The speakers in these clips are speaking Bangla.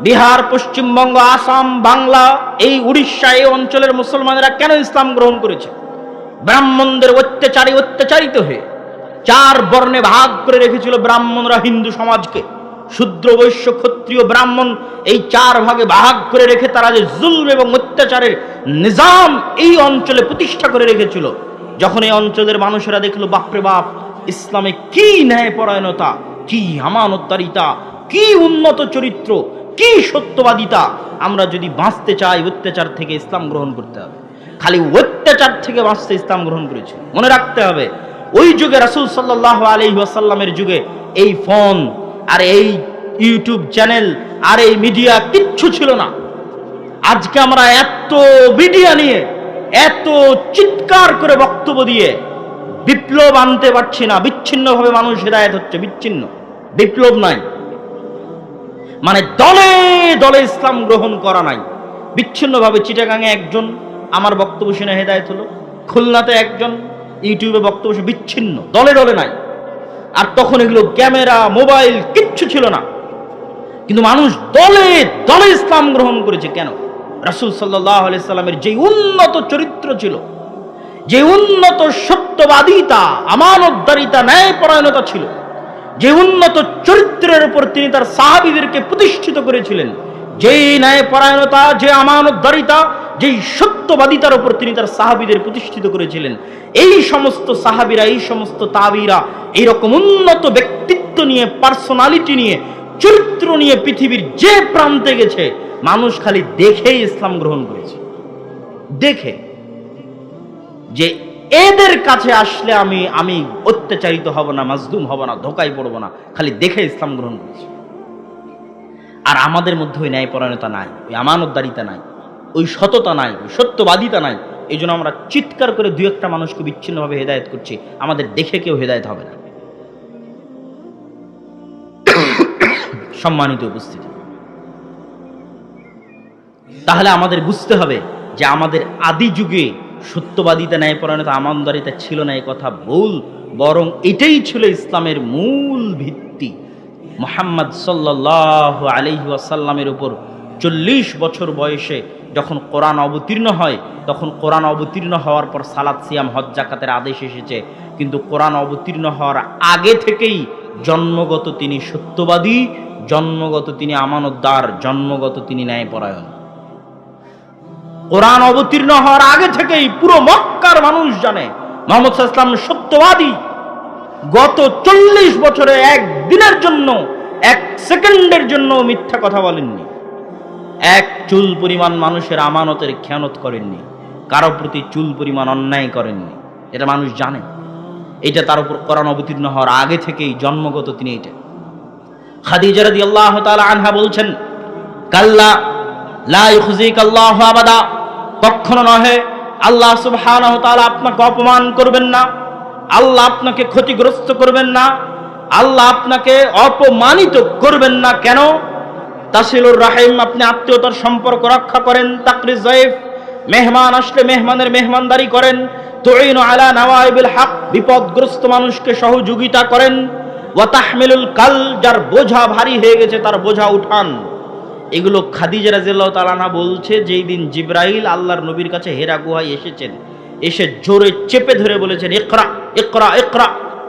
বিহার, পশ্চিমবঙ্গ, আসাম, বাংলা, এই উড়িষ্যা, এই অঞ্চলের মুসলমানেরা কেন ইসলাম গ্রহণ করেছে? ব্রাহ্মণদের অত্যাচারী অত্যাচারিত হয়ে চার বর্ণে ভাগ করে রেখেছিল ব্রাহ্মণরা হিন্দু সমাজকে। শূদ্র, বৈশ্য, ক্ষত্রিয় ব্রাহ্মণ এই চার ভাগে ভাগ করে রেখে তারা যে জুলম এবং অত্যাচারের নিজাম এই অঞ্চলে প্রতিষ্ঠা করে রেখেছিল। যখন এই অঞ্চলের মানুষেরা দেখল, বাপরে বাপ, ইসলামে কি ন্যায়পরায়ণতা, কি আমানতারিতা কি উন্নত চরিত্র কি সত্যবাদিতা? আমরা যদি বাঁচতে চাই, অত্যাচার থেকে ইসলাম গ্রহণ করতে হবে। খালি অত্যাচার থেকে বাঁচতে ইসলাম গ্রহণ করেছে। মনে রাখতে হবে, ওই যুগে রাসূল সাল্লাহ আলি ওয়াসাল্লামের যুগে এই ফোন আর এই ইউটিউব চ্যানেল আর এই মিডিয়া কিচ্ছু ছিল না। আজকে আমরা এত মিডিয়া নিয়ে, এত চিৎকার করে বক্তব্য দিয়ে বিপ্লব আনতে পারছি না। বিচ্ছিন্নভাবে মানুষ হেদায়ত হচ্ছে, বিচ্ছিন্ন। বিপ্লব নাই মানে দলে দলে ইসলাম গ্রহণ করা নাই। বিচ্ছিন্নভাবে চিটাগাঙে একজন, আমার বক্তব্য শুনে হেদায়ত হলো। খুলনাতে একজন, ইউটিউবে বক্তব্য বিচ্ছিন্ন, দলে দলে নাই। আর তখন এগুলো ক্যামেরা, মোবাইল, কিচ্ছু ছিল না। কিন্তু মানুষ দলে দলে ইসলাম গ্রহণ করেছে কেন? রাসুল সাল্লাহ সাল্লামের যে উন্নত চরিত্র ছিল যে উন্নত সত্যবাদিতা, আমানতদারিতা, ন্যায়পরায়ণতা ছিল যে উন্নত চরিত্রের উপর তিনি তার সাহাবিদেরকে প্রতিষ্ঠিত করেছিলেন, যেই ন্যায় পরায়ণতা যে আমানতদারিতা, যেই সত্যবাদিতার উপর তিনি তার সাহাবিদের প্রতিষ্ঠিত করেছিলেন, এই সমস্ত সাহাবিরা, এই সমস্ত তাবিরা, এইরকম উন্নত ব্যক্তিত্ব নিয়ে, পার্সোনালিটি নিয়ে, চরিত্র নিয়ে পৃথিবীর যে প্রান্তে গেছে, মানুষ খালি দেখেই ইসলাম গ্রহণ করেছে। দেখে যে এদের কাছে আসলে আমি আমি অত্যাচারিত হব না মাজদুম হব না, ধোকায় পড়ব না, খালি দেখে ইসলাম গ্রহণ করেছি। আর আমাদের মধ্যে ওই ন্যায়পরায়ণতা নাই, ওই আমানতদারিতা নাই, ওই সততা নাই, ওই সত্যবাদিতা নাই, এই জন্য আমরা চিৎকার করে দু একটা মানুষকে বিচ্ছিন্নভাবে হেদায়ত করছি, আমাদের দেখে কেউ হেদায়ত হবে না। সম্মানিত উপস্থিতি। তাহলে আমাদের বুঝতে হবে যে আমাদের আদি যুগে সত্যবাদিতা, ন্যায়পরায়ণতা, আমানদারিতা ছিল না এই কথা ভুল বরং এটাই ছিল ইসলামের মূল ভিত্তি। মোহাম্মদ সাল্লাহ আলহি আসাল্লামের উপর চল্লিশ বছর বয়সে যখন কোরআন অবতীর্ণ হয়, তখন কোরআন অবতীর্ণ হওয়ার পর সালাদ সিয়াম, হজ, জাকাতের আদেশ এসেছে। কিন্তু কোরআন অবতীর্ণ হওয়ার আগে থেকেই জন্মগত তিনি সত্যবাদী, জন্মগত তিনি আমানতদার, জন্মগত তিনি ন্যায়পরায়ণ। কোরআন অবতীর্ণ হওয়ার আগে থেকেই পুরো মক্কার মানুষ জানে। মোহাম্মদ ইসলাম সত্যবাদী। গত চল্লিশ বছরে এক দিনের জন্য, এক সেকেন্ডের জন্য মিথ্যা কথা বলেননি। এক চুল পরিমাণ মানুষের আমানতের খেয়ানত করেননি। কারও প্রতি চুল পরিমাণ অন্যায় করেননি। এটা মানুষ জানে। এটা তার উপর কোরআন অবতীর্ণ হওয়ার আগে থেকেই জন্মগত তিনি এটা। খাদিজা রাদিয়াল্লাহু তাআলা আনহা বলছেন, কাল্লা লা আল্লাহু আবাদা। কখনো নহে। আল্লাহ তাআলা আপনাকে অপমান করবেন না। আল্লাহ আপনাকে ক্ষতিগ্রস্ত করবেন না। আল্লাহ আপনাকে অপমানিত করবেন না। কেন? তাসিলুর রাহিম, আপনি আত্মীয়তার সম্পর্ক রক্ষা করেন তাকরি জয়েফ। মেহমান আসলে মেহমানের মেহমানদারি করেন। তুইন আলা নওয়াইবিল হক, বিপদগ্রস্ত মানুষকে সহযোগিতা করেন। ওয়া তাহমিলুল কাল, যার বোঝা ভারী হয়ে গেছে, তার বোঝা উঠান। এগুলো খাদিজা রাজিয়াল্লাহু তাআলা বলছে, যেই দিন জিব্রাইল আল্লাহর নবীর কাছে হেরা গুহায় এসেছেন, এসে জোরে চেপে ধরে বলেছেন একরা একরা একরা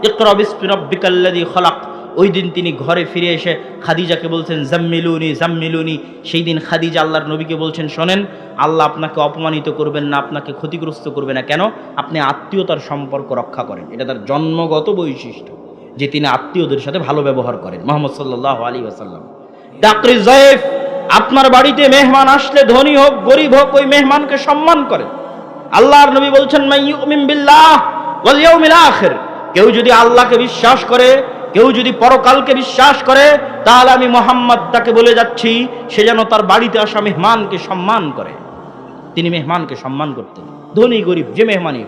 একরা রাব্বিকাল্লাযী খলাক। ওই দিন তিনি ঘরে ফিরে এসে খাদিজাকে বলছেন, জাম্মিলুনি জাম্মিলুনি। সেই দিন খাদিজা আল্লাহর নবীকে বলছেন, শোনেন, আল্লাহ আপনাকে অপমানিত করবেন না, আপনাকে ক্ষতিগ্রস্ত করবে না। কেন? আপনি আত্মীয়তার সম্পর্ক রক্ষা করেন। এটা তার জন্মগত বৈশিষ্ট্য, যে তিনি আত্মীয়দের সাথে ভালো ব্যবহার করেন। মোহাম্মদ সাল্লাহ আলী আসাল্লাম ডাক্তার জয়েফ আপনার বাড়িতে মেহমান আসলে ধনী হোক, গরিব হোক, ওই মেহমানকে সম্মান করেন আল্লাহর নবী বলছেন আখির। কেউ যদি আল্লাহকে বিশ্বাস করে, কেউ যদি পরকালকে বিশ্বাস করে, তাহলে আমি মোহাম্মদ তাকে বলে যাচ্ছি, সে যেন তার বাড়িতে আসা মেহমানকে সম্মান করে। তিনি মেহমানকে সম্মান করতেন। ধনী, গরিব, যে মেহমানই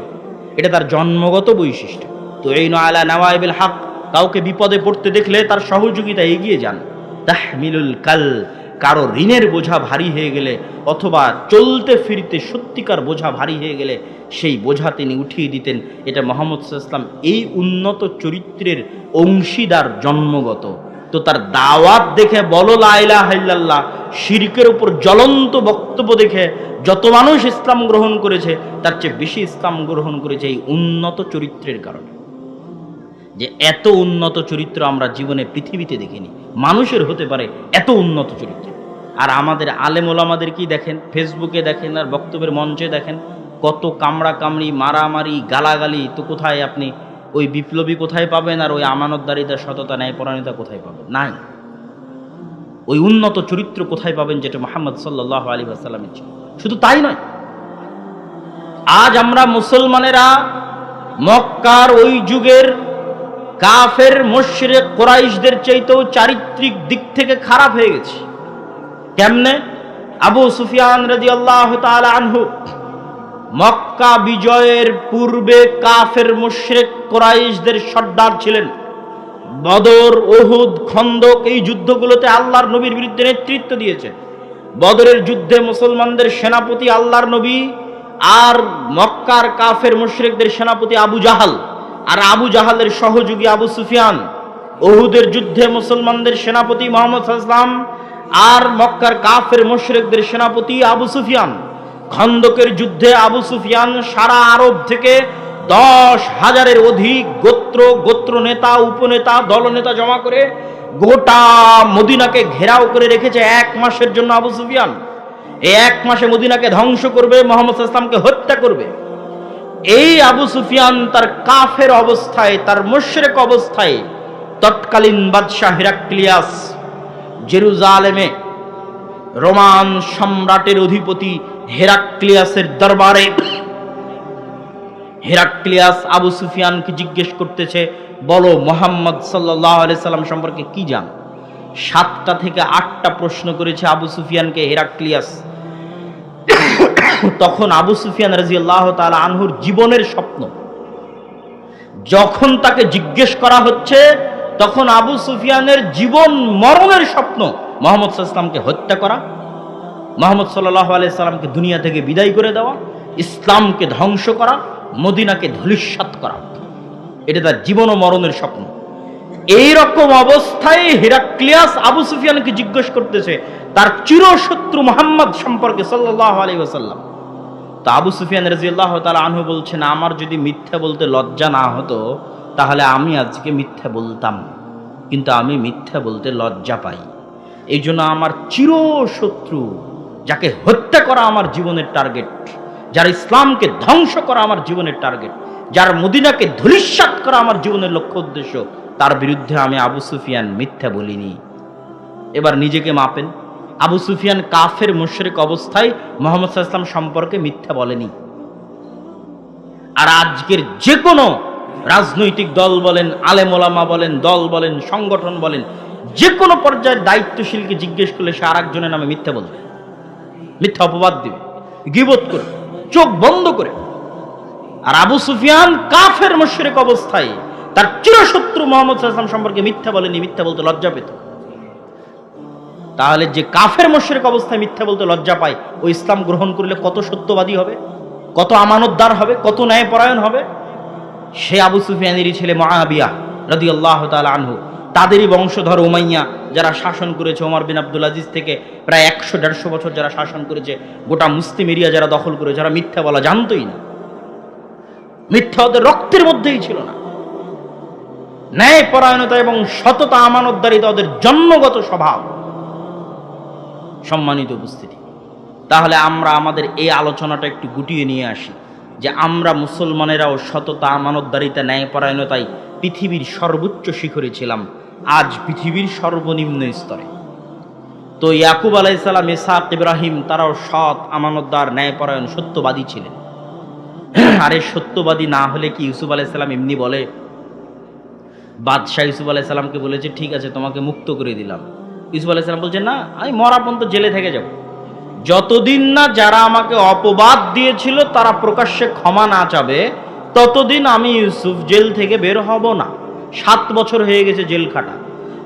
এটা তার জন্মগত বৈশিষ্ট্য। তো এই আলা নওয়াইবিল হক, কাউকে বিপদে পড়তে দেখলে তার সহযোগিতা এগিয়ে যান। তাহমিলুল কাল কারও ঋণের বোঝা ভারী হয়ে গেলে অথবা চলতে ফিরতে সত্যিকার বোঝা ভারী হয়ে গেলে সেই বোঝা তিনি উঠিয়ে দিতেন। এটা মোহাম্মদ ইসলাম এই উন্নত চরিত্রের অংশীদার জন্মগত। তো তার দাওয়াত দেখে বলো লাইলা হাইল্লাল্লাহ শিরকের উপর জ্বলন্ত বক্তব্য দেখে যত মানুষ ইসলাম গ্রহণ করেছে, তার চেয়ে বেশি ইসলাম গ্রহণ করেছে এই উন্নত চরিত্রের কারণে। যে এত উন্নত চরিত্র আমরা জীবনে পৃথিবীতে দেখিনি, মানুষের হতে পারে এত উন্নত চরিত্র। আর আমাদের আলেম ওলামাদের কি দেখেন? ফেসবুকে দেখেন আর বক্তব্যের মঞ্চে দেখেন, কত কামড়া কামড়ি মারামারি, গালাগালি, তো কোথায় আপনি ওই বিপ্লবী কোথায় পাবেন আর ওই আমানতদারিতা, সততা ন্যায় পরায়ণতা কোথায় পাবেন? নাই। ওই উন্নত চরিত্র কোথায় পাবেন যেটা মোহাম্মদ সাল্লাহ আলী আসাল্লামের ছিল? শুধু তাই নয়। আজ আমরা মুসলমানেরা মক্কার ওই যুগের কাফের, মুশরিক, কোরাইশদের চাইতেও চারিত্রিক দিক থেকে খারাপ হয়ে গেছে। কেমনে? আবু সুফিয়ান রাদিয়াল্লাহু তাআলা আনহু, মক্কা বিজয়ের পূর্বে কাফের, মুশরিক, কোরাইশদের সর্দার ছিলেন। বদর ওহুদ খন্দক, এই যুদ্ধগুলোতে আল্লাহর নবীর বিরুদ্ধে নেতৃত্ব দিয়েছেন। বদরের যুদ্ধে মুসলমানদের সেনাপতি আল্লাহর নবী আর মক্কার কাফের, মুশরিকদের সেনাপতি আবু জাহাল। আর আবু জাহালের সহযোগী আবু সুফিয়ান ওহুদের যুদ্ধে মুসলমানদের সেনাপতি মোহাম্মদ সাল্লাম আর মক্কার কাফের মোশরেকদের সেনাপতি আবু সুফিয়ান। খন্দকের যুদ্ধে আবু সুফিয়ান সারা আরব থেকে দশ হাজারের অধিক গোত্র গোত্র নেতা, উপনেতা, দলনেতা জমা করে গোটা মদিনাকে ঘেরাও করে রেখেছে এক মাসের জন্য আবু সুফিয়ান। এই এক মাসে মদিনাকে ধ্বংস করবে, মোহাম্মদ ইসলামকে হত্যা করবে। এই আবু সুফিয়ান তার কাফের অবস্থায়, তার মুশরিক অবস্থায় তৎকালীন বাদশাহ হিরাক্লিয়াস জেরুজালেমে রোমান সম্রাটের অধিপতি হেরাক্লিয়াসের দরবারে। হেরাক্লিয়াস আবু সুফিয়ানকে জিজ্ঞেস করতেছে, বলো, মোহাম্মদ সাল্লাম সম্পর্কে কি জান? সাতটা থেকে আটটা প্রশ্ন করেছে আবু সুফিয়ানকে হেরাক্লিয়াস। তখন আবু সুফিয়ান রাজি আল্লাহ তালা আনহুর জীবনের স্বপ্ন। যখন তাকে জিজ্ঞেস করা হচ্ছে, তখন আবু সুফিয়ানের জীবন মরণের স্বপ্ন, মোহাম্মদ ইসলামকে হত্যা করা, মোহাম্মদ সাল্লাহ আলিয়া সাল্লামকে দুনিয়া থেকে বিদায় করে দেওয়া, ইসলামকে ধ্বংস করা, মদিনাকে ধূলিসাৎ করা। এটা তার জীবন ও মরণের স্বপ্ন। এই রকম অবস্থায় হিরাক্লিয়াস আবু সুফিয়ানকে জিজ্ঞেস করতেছে, তার চিরশত্রু মোহাম্মদ সম্পর্কে সাল্লাহ আলী তো আবু সুফিয়ান রাজিয়াল্লাহ তালা আনহু বলছেন, আমার যদি মিথ্যা বলতে লজ্জা না হতো, তাহলে আমি আজকে মিথ্যা বলতাম। কিন্তু আমি মিথ্যা বলতে লজ্জা পাই। এই জন্য আমার চিরশত্রু, যাকে হত্যা করা আমার জীবনের টার্গেট, যার ইসলামকে ধ্বংস করা আমার জীবনের টার্গেট, যার মদিনাকে ধূলিসাৎ করা আমার জীবনের লক্ষ্য উদ্দেশ্য তার বিরুদ্ধে আমি আবু সুফিয়ান মিথ্যা বলিনি। এবার নিজেকে মাপেন। আবু সুফিয়ান কাফের মুশরিক অবস্থায় মোহাম্মদ ইসলাম সম্পর্কে মিথ্যা বলেনি। আর আজকের যে কোনো রাজনৈতিক দল বলেন আলেমোলামা বলেন, দল বলেন, সংগঠন বলেন যে কোনো পর্যায়ের দায়িত্বশীলকে জিজ্ঞেস করলে সে আর একজনের নামে মিথ্যা বলবে। মিথ্যা অপবাদ দিবে, গিবত করে, চোখ বন্ধ করে। আর আবু সুফিয়ান কাফের মুশরিক অবস্থায় তার চিরশত্রু মোহাম্মদ সম্পর্কে মিথ্যা বলেনি, মিথ্যা বলতে লজ্জা পেত। তাহলে যে কাফের মুশরিক অবস্থায় মিথ্যা বলতে লজ্জা পায়, ও ইসলাম গ্রহণ করলে কত সত্যবাদী হবে? কত আমানতদার হবে? কত ন্যায়পরায়ণ হবে? সে আবু সুফিয়ানেরই ছেলে মহাবিয়া রদি আল্লাহ আনহু। তাদেরই বংশধর উমাইয়া, যারা শাসন করেছে ওমর বিন আব্দুল আজিজ থেকে প্রায় একশো, দেড়শো বছর যারা শাসন করেছে, গোটা মুসলিম এরিয়া যারা দখল করে যারা মিথ্যা বলা জানতই না। মিথ্যা ওদের রক্তের মধ্যেই ছিল না। ন্যায় পরায়ণতা এবং সততা, আমানতদারিতা ওদের জন্মগত স্বভাব। সম্মানিত উপস্থিতি, তাহলে আমরা আমাদের এই আলোচনাটা একটু গুটিয়ে নিয়ে আসি যে আমরা মুসলমানেরাও সততা, আমানতদারিতা, ন্যায়পরায়ণতায় পৃথিবীর সর্বোচ্চ শিখরে ছিলাম। আজ পৃথিবীর সর্বনিম্ন স্তরে। তো ইয়াকুব আলাইসাল্লাম ইসাক, ইব্রাহিম, তারাও সৎ, আমানতদার, ন্যায়পরায়ণ, সত্যবাদী ছিলেন। আরে সত্যবাদী না হলে কি ইউসুফ আলাইসাল্লাম এমনি বলে বাদশাহ ইউসুফ আলাইসাল্লামকে বলেছে, ঠিক আছে, তোমাকে মুক্ত করে দিলাম। ইউসুফ আলাইসাল্লাম বলছে না, আমি মরা পর্যন্ত জেলে থেকে যাব। যতদিন না যারা আমাকে অপবাদ দিয়েছিল, তারা প্রকাশ্যে ক্ষমা না চাবে, ততদিন আমি ইউসুফ জেল থেকে বের হব না। সাত বছর হয়ে গেছে জেল খাটা।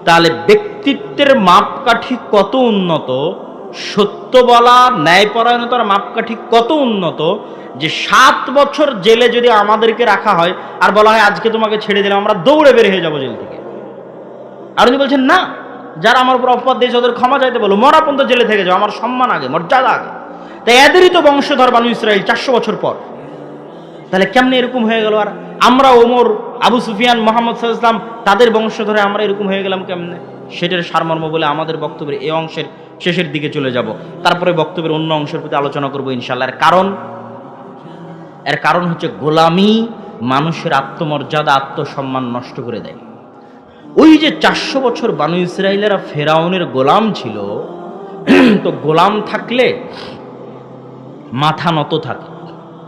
তাহলে ব্যক্তিত্বের মাপকাঠি কত উন্নত? সত্য বলা, ন্যায়পরায়ণতার মাপকাঠি কত উন্নত যে সাত বছর জেলে যদি আমাদেরকে রাখা হয়, আর বলা হয় আজকে তোমাকে ছেড়ে দিলাম, আমরা দৌড়ে বের হয়ে যাব জেল থেকে। আর উনি বলছেন, না, যারা আমার উপর অপবাদ দিয়েছে, ওদের ক্ষমা চাইতে বলো। মরা পর্যন্ত জেলে থেকে যাও, আমার সম্মান আগে, মর্যাদা আগে। তাই এদেরই তো বংশধর বানু ইসরায়েল চারশো বছর পর। তাহলে কেমনে এরকম হয়ে গেল আর? আমরা ওমর, আবু সুফিয়ান, মোহাম্মদ সাল্লাম তাদের বংশধরে আমরা এরকম হয়ে গেলাম কেমনে? সেটার সারমর্ম বলে আমাদের বক্তব্যের এই অংশের শেষের দিকে চলে যাব। তারপরে বক্তব্যের অন্য অংশের প্রতি আলোচনা করব ইনশাল্লাহ এর কারণ? এর কারণ হচ্ছে গোলামি মানুষের আত্মমর্যাদা, আত্মসম্মান নষ্ট করে দেয়। ওই যে চারশো বছর বানু ইসরায়েলেরা ফেরাউনের গোলাম ছিল, তো গোলাম থাকলে মাথা নত থাকে,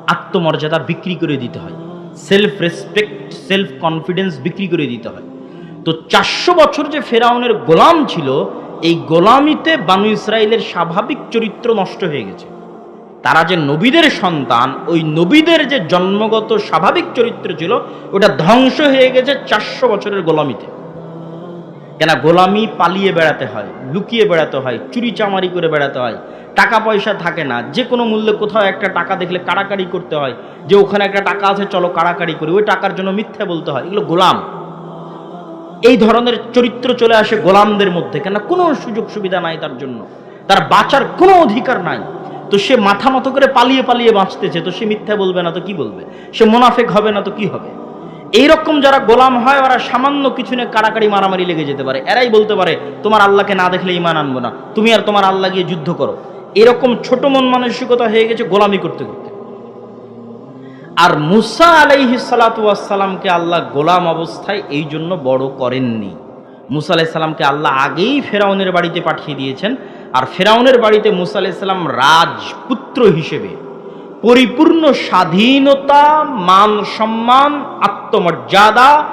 আত্মমর্যাদা বিক্রি করে দিতে হয় সেলফ রেসপেক্ট সেলফ কনফিডেন্স বিক্রি করে দিতে হয়। তো চারশো বছর যে ফেরাউনের গোলাম ছিল এই গোলামিতে বানু ইসরায়েলের স্বাভাবিক চরিত্র নষ্ট হয়ে গেছে। তারা যে নবীদের সন্তান, ওই নবীদের যে জন্মগত স্বাভাবিক চরিত্র ছিল, ওটা ধ্বংস হয়ে গেছে চারশো বছরের গোলামিতে। কেন গোলামি পালিয়ে বেড়াতে হয়, লুকিয়ে বেড়াতে হয়, চুরি চামারি করে বেড়াতে হয়, টাকা পয়সা থাকে না, যে কোনো মূল্যে কোথাও একটা টাকা দেখলে কাড়াকাড়ি করতে হয়, যে ওখানে একটা টাকা আছে, চলো কাড়াকাড়ি করি, ওই টাকার জন্য মিথ্যা বলতে হয়, এগুলো গোলাম। এই ধরনের চরিত্র চলে আসে গোলামদের মধ্যে। কেন কোনো সুযোগ সুবিধা নাই তার জন্য। তার বাঁচার কোনো অধিকার নাই। তো সে মাথা মতো করে পালিয়ে পালিয়ে বাঁচতেছে। তো সে মিথ্যা বলবে না, তো কি বলবে? সে মোনাফেক হবে না, তো কি হবে? এইরকম যারা গোলাম হয়, ওরা সামান্য কিছু নিয়ে কাড়াকাড়ি, মারামারি লেগে যেতে পারে। এরাই বলতে পারে, তোমার আল্লাহকে না দেখলে ইমান আনব না। তুমি আর তোমার আল্লাহ গিয়ে যুদ্ধ করো। এরকম ছোট মন মানসিকতা হয়ে গেছে গোলামি করতে করতে। আর মুসা আলাইহি সালাতামকে আল্লাহ গোলাম অবস্থায় এই জন্য বড় করেননি। মুসা আলাইসাল্লামকে আল্লাহ আগেই ফেরাউনের বাড়িতে পাঠিয়ে দিয়েছেন। আর ফেরাউনের বাড়িতে মুসা আলাইসাল্লাম রাজপুত্র হিসেবে পরিপূর্ণ স্বাধীনতা, মান সম্মান, আত্মমর্যাদা,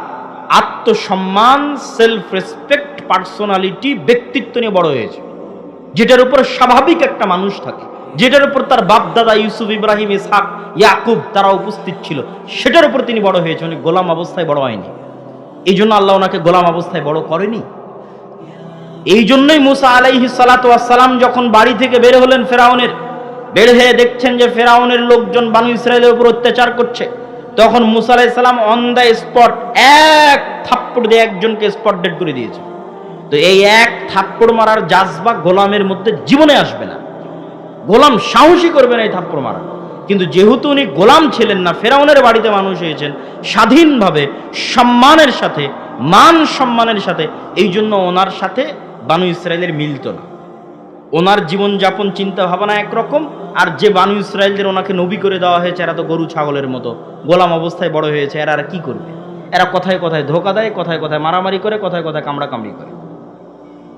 আত্মসম্মান সেলফ রেসপেক্ট পার্সোনালিটি ব্যক্তিত্ব নিয়ে বড় হয়েছে। যেটার উপর স্বাভাবিক একটা মানুষ থাকে। যেটার উপর তার বাপদাদা ইউসুফ ইব্রাহিম, ইসহাক ইয়াকুব তারা উপস্থিত ছিল। সেটার উপর তিনি বড় হয়েছে উনি গোলাম অবস্থায় বড় হয়নি। এই জন্য আল্লাহ ওনাকে গোলাম অবস্থায় বড় করেনি। এই জন্যই মুসা আলাইহি সালাম যখন বাড়ি থেকে বের হলেন ফেরাউনের, বের হয়ে দেখছেন যে ফেরাউনের লোকজন বানু ইসরায়েলের উপর অত্যাচার করছে, তখন মুসা আলাইসাল্লাম অন দ্য স্পট এক থাপ্পড় দিয়ে একজনকে স্পট ডেড করে দিয়েছে। তো এই এক থাপ্পড় মারার জাজবা গোলামের মধ্যে জীবনে আসবে না। গোলাম সাহসী করবে না এই থাপ্পড় মারা কিন্তু যেহেতু উনি গোলাম ছিলেন না, ফেরাউনের বাড়িতে মানুষ হয়েছেন, স্বাধীনভাবে, সম্মানের সাথে, মান সম্মানের সাথে, এই জন্য ওনার সাথে বানু ইসরায়েলের মিলত না। ওনার জীবনযাপন চিন্তা ভাবনা একরকম, আর যে বানু ইসরায়েলদের ওনাকে নবী করে দেওয়া হয়েছে, এরা তো গরু, ছাগলের মতো। গোলাম অবস্থায় বড় হয়েছে, এরা আর কি করবে? এরা কথায় কথায় ধোকা দেয়, কথায় কথায় মারামারি করে, কথায় কথায় কামড়াকামড়ি করে।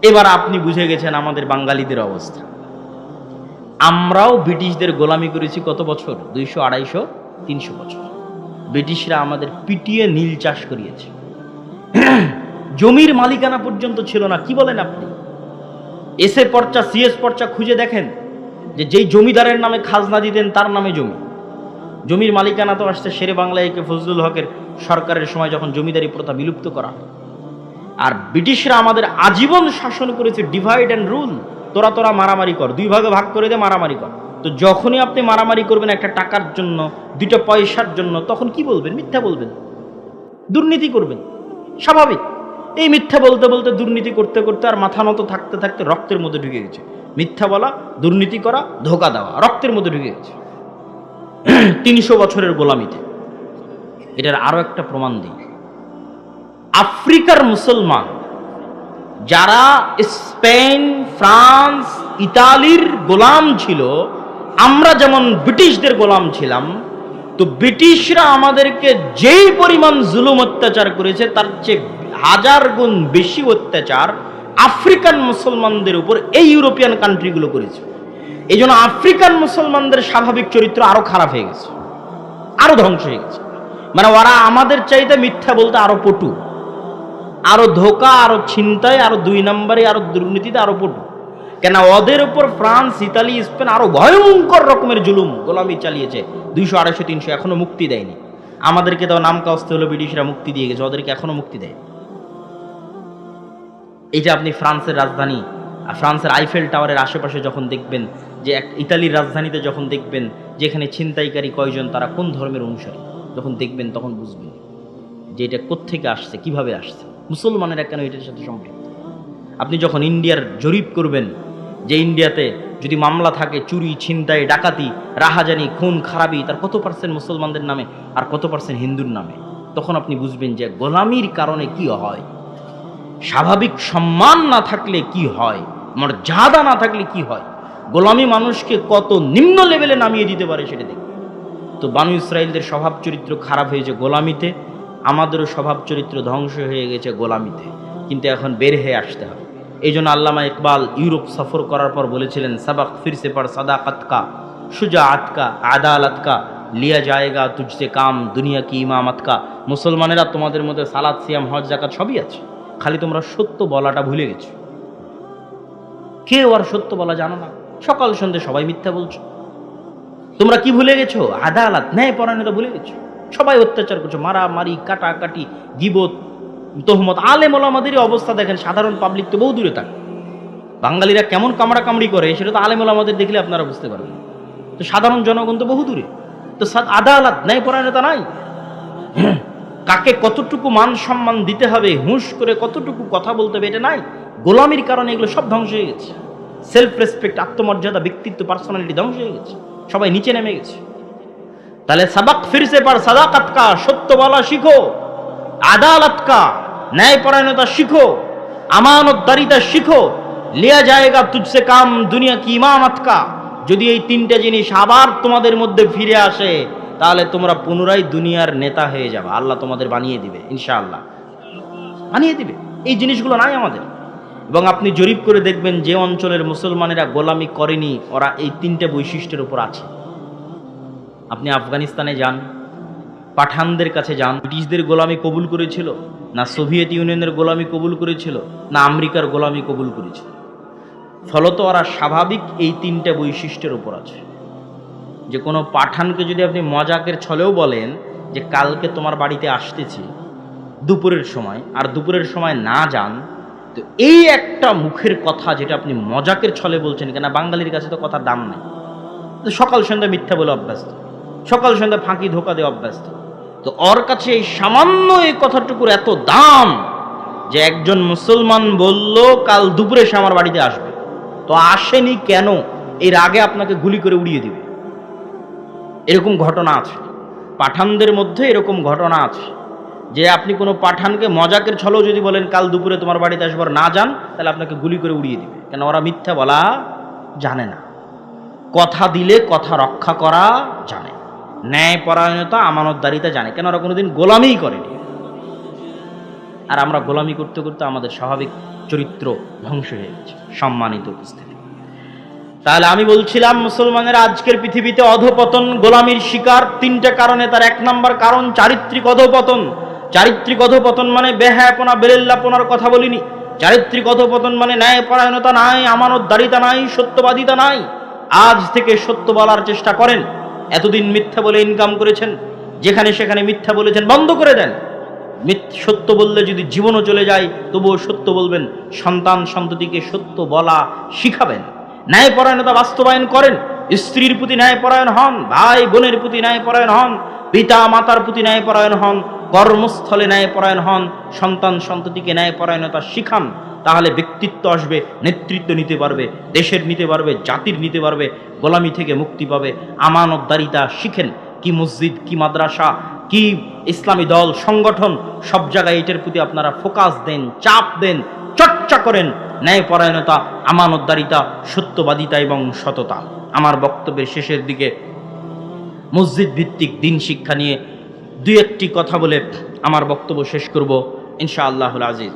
এবার আপনি বুঝে গেছেন আমাদের বাঙালিদের অবস্থা। আমরাও ব্রিটিশদের গোলামি করেছি কত বছর? দুইশো, আড়াইশো, তিনশো বছর। ব্রিটিশরা আমাদের পিটিয়ে নীল চাষ করিয়েছে। জমির মালিকানা পর্যন্ত ছিল না, কি বলেন আপনি? এসে পর্চা, সিএস পর্চা খুঁজে দেখেন যে যেই জমিদারের নামে খাজনা দিতেন, তার নামে জমি। জমির মালিকানা তো আসছে শেরে বাংলায় কে ফজলুল হকের সরকারের সময় যখন জমিদারি প্রথা বিলুপ্ত করা হয়। আর ব্রিটিশরা আমাদের আজীবন শাসন করেছে ডিভাইড অ্যান্ড রুল তোরা তোরা মারামারি কর, দুই ভাগে ভাগ করে দে মারামারি কর। তো যখনই আপনি মারামারি করবেন একটা টাকার জন্য, দুইটা পয়সার জন্য, তখন কি বলবেন? মিথ্যা বলবেন। দুর্নীতি করবেন। স্বাভাবিক। এই মিথ্যা বলতে বলতে দুর্নীতি করতে করতে আর মাথা মতো থাকতে থাকতে রক্তের মধ্যে ঢুকে গেছে। মিথ্যা বলা, দুর্নীতি করা, ধোকা দেওয়া, রক্তের মধ্যে ঢুকে গেছে। তিনশো বছরের গোলামিতে। এটার আরও একটা প্রমাণ দিই। আফ্রিকার মুসলমান যারা স্পেন, ফ্রান্স, ইতালির গোলাম ছিল, আমরা যেমন ব্রিটিশদের গোলাম ছিলাম, তো ব্রিটিশরা আমাদেরকে যেই পরিমাণ জুলুম অত্যাচার করেছে, তার চেয়ে হাজার গুণ বেশি অত্যাচার আফ্রিকান মুসলমানদের উপর এই ইউরোপিয়ান কান্ট্রিগুলো করেছে। এই জন্য আফ্রিকান মুসলমানদের স্বাভাবিক চরিত্র আরও খারাপ হয়ে গেছে, আরও ধ্বংস হয়ে গেছে। মানে ওরা আমাদের চাইতে মিথ্যা বলতে আরও পটু। আরও ধোকা, আরও ছিনতাই, আরও দুই নম্বরে, আরও দুর্নীতিতে আরও পটু কেন ওদের উপর ফ্রান্স, ইতালি, স্পেন আরও ভয়ঙ্কর রকমের জুলুম গোলামি চালিয়েছে। দুইশো, আড়াইশো, তিনশো এখনও মুক্তি দেয়নি। আমাদেরকে তো নাম কাস্তে হলো ব্রিটিশরা মুক্তি দিয়ে গেছে, ওদেরকে এখনও মুক্তি দেয় এই যে আপনি ফ্রান্সের রাজধানী আর ফ্রান্সের আইফেল টাওয়ারের আশেপাশে যখন দেখবেন যে এক ইতালির রাজধানীতে যখন দেখবেন যেখানে ছিনতাইকারী কয়জন, তারা কোন ধর্মের অনুসারী, যখন দেখবেন তখন বুঝবেন যে এটা কোত্থেকে আসছে, কীভাবে আসছে। মুসলমানেরা কেন এটার সাথে সম্পৃক্ত আপনি যখন ইন্ডিয়ার জরিপ করবেন, যে ইন্ডিয়াতে যদি মামলা থাকে, চুরি, ছিনতাই, ডাকাতি, রাহাজানি, খুন, খারাপি, তার কত পার্সেন্ট মুসলমানদের নামে আর কত পার্সেন্ট হিন্দুর নামে? তখন আপনি বুঝবেন যে গোলামির কারণে কি হয়। স্বাভাবিক সম্মান না থাকলে কি হয়? মর্যাদা না থাকলে কি হয়? গোলামি মানুষকে কত নিম্ন লেভেলে নামিয়ে দিতে পারে সেটা দেখুন। তো বানু ইসরায়েলদের স্বভাব চরিত্র খারাপ হয়েছে গোলামিতে। আমাদেরও স্বভাব চরিত্র ধ্বংস হয়ে গেছে গোলামিতে। কিন্তু এখন বের হয়ে আসতে হবে। এই জন্য আল্লামা ইকবাল ইউরোপ সফর করার পর বলেছিলেন, সাবাক ফিরসে পর সাদাকাত কা, সুজা আতকা আদালত কা, লিয়া যায়গা তুজসে কাম, দুনিয়া কি ইমামত কা। মুসলমানেরা তোমাদের মধ্যে সালাদ সিয়াম, হজ জাকাত সবই আছে। খালি তোমরা সত্য বলাটা ভুলে গেছো। কেউ আর সত্য বলা জানো না। সকাল সন্ধ্যে সবাই মিথ্যা বলছো। তোমরা কি ভুলে গেছো? আদালত ন্যায় পরায়ণতা ভুলে গেছো। সবাই অত্যাচার করছে, মারামারি, কাটাকাটি, গিবত, তোহমত। আলেম ওলামাদেরই অবস্থা দেখেন, সাধারণ পাবলিক তো বহু দূরে থাকে। বাঙালিরা কেমন কামড়া কামড়ি করে, সেটা তো আলেম ওলামাদের দেখলে আপনারা বুঝতে পারবেন। তো সাধারণ জনগণ তো বহু দূরে। তো আদালত, ন্যায় পরায়ণতা নাই? কাকে কতটুকু মান সম্মান দিতে হবে, হুঁশ করে কতটুকু কথা বলতে হবে, এটা নাই। গোলামির কারণে এগুলো সব ধ্বংস হয়ে গেছে। সেলফ রেসপেক্ট আত্মমর্যাদা, ব্যক্তিত্ব পার্সোনালিটি ধ্বংস হয়ে গেছে। সবাই নিচে নেমে গেছে। তাহলে সাবাক ফিরসে পার সাদাকাত কা সত্য বলা শিখো, আদালত কা, ন্যায়পরায়ণতা শিখো, আমানতদারিতা শিখো, লিয়া জায়গা তুজসে কাম দুনিয়া কি ইমামত কা। যদি এই তিনটা জিনিস আবার তোমাদের মধ্যে ফিরে আসে, তাহলে তোমরা পুনরায় দুনিয়ার নেতা হয়ে যাবে। আল্লাহ তোমাদের বানিয়ে দিবে, ইনশাআল্লাহ। বানিয়ে দিবে। এই জিনিসগুলো নাই আমাদের। এবং আপনি জরিপ করে দেখবেন যে অঞ্চলের মুসলমানেরা গোলামি করেনি, ওরা এই তিনটে বৈশিষ্ট্যের উপর আছে। আপনি আফগানিস্তানে যান, পাঠানদের কাছে যান। ব্রিটিশদের গোলামি কবুল করেছিল, না সোভিয়েত ইউনিয়নের গোলামি কবুল করেছিল, না আমেরিকার গোলামি কবুল করেছিল। ফলত ওরা স্বাভাবিক এই তিনটে বৈশিষ্ট্যের উপর আছে। যে কোনো পাঠানকে যদি আপনি মজাকের ছলেও বলেন যে কালকে তোমার বাড়িতে আসতেছি, দুপুরের সময়, আর দুপুরের সময় না যান, তো এই একটা মুখের কথা যেটা আপনি মজাকের ছলে বলছেন কেন? বাঙালির কাছে তো কথার দাম নেই। সকাল সন্ধ্যা মিথ্যা বলে অভ্যস্ত। সকাল সন্ধ্যা ফাঁকি ধোকা দিয়ে অভ্যস্ত। তো ওর কাছে এই সামান্য এই কথাটুকুর এত দাম যে একজন মুসলমান বলল, কাল দুপুরে সে আমার বাড়িতে আসবে। তো আসেনি কেন? এর আগে আপনাকে গুলি করে উড়িয়ে দিবে। এরকম ঘটনা আছে। পাঠানদের মধ্যে এরকম ঘটনা আছে। যে আপনি কোনো পাঠানকে মজাকের ছলেও যদি বলেন, কাল দুপুরে তোমার বাড়িতে আসবার না যান, তাহলে আপনাকে গুলি করে উড়িয়ে দিবে। কেন ওরা মিথ্যা বলা জানে না। কথা দিলে কথা রক্ষা করা জানে। ন্যায় পরায়ণতা আমানতদারিতা জানে। কেন ওরা কোনোদিন গোলামিই করেনি? আর আমরা গোলামি করতে করতে আমাদের স্বাভাবিক চরিত্র ধ্বংস হয়ে গেছে, সম্মানিত উপস্থিতি। তাহলে আমি বলছিলাম, মুসলমানের আজকের পৃথিবীতে অধপতন, গোলামির শিকার তিনটে কারণে। তার এক নম্বর কারণ, চারিত্রিক অধপতন। চারিত্রিক অধপতন মানে বেহায়াপনা, বেলেল্লাপনার কথা বলিনি। চারিত্রিক অধপতন মানে ন্যায়পরায়ণতা নাই আমানত আমানতদারিতা নাই, সত্যবাদিতা নাই। আজ থেকে সত্য বলার চেষ্টা করেন। এতদিন মিথ্যা বলে ইনকাম করেছেন, যেখানে সেখানে মিথ্যা বলেছেন, বন্ধ করে দেন। সত্য বললে যদি জীবনও চলে যায়, তবুও সত্য বলবেন, সন্তান সন্ততিকে সত্য বলা শিখাবেন। ন্যায়পরায়ণতা বাস্তবায়ন করেন, স্ত্রীর প্রতি ন্যায়পরায়ণ হন, ভাই বোনের প্রতি ন্যায়পরায়ণ হন, পিতা মাতার প্রতি ন্যায়পরায়ণ হন, কর্মস্থলে ন্যায়পরায়ণ হন, সন্তান সন্ততিকে ন্যায়পরায়ণতা শিখান। তাহলে ব্যক্তিত্ব আসবে, নেতৃত্ব নিতে পারবে, দেশের নিতে পারবে, জাতির নিতে পারবে, গোলামি থেকে মুক্তি পাবে। আমানতদারিতা শিখেন, কি মসজিদ, কি মাদ্রাসা, কি ইসলামী দল, সংগঠন, সব জায়গায় এটার প্রতি আপনারা ফোকাস দেন, চাপ দেন, চর্চা করেন। ন্যায়পরায়ণতা, আমানতদারিতা, সত্যবাদিতা এবং সততা। আমার বক্তব্যের শেষের দিকে মসজিদ ভিত্তিক দিন শিক্ষা নিয়ে দু একটি কথা বলে আমার বক্তব্য শেষ করব। ইনশা আল্লাহুল আজিজ।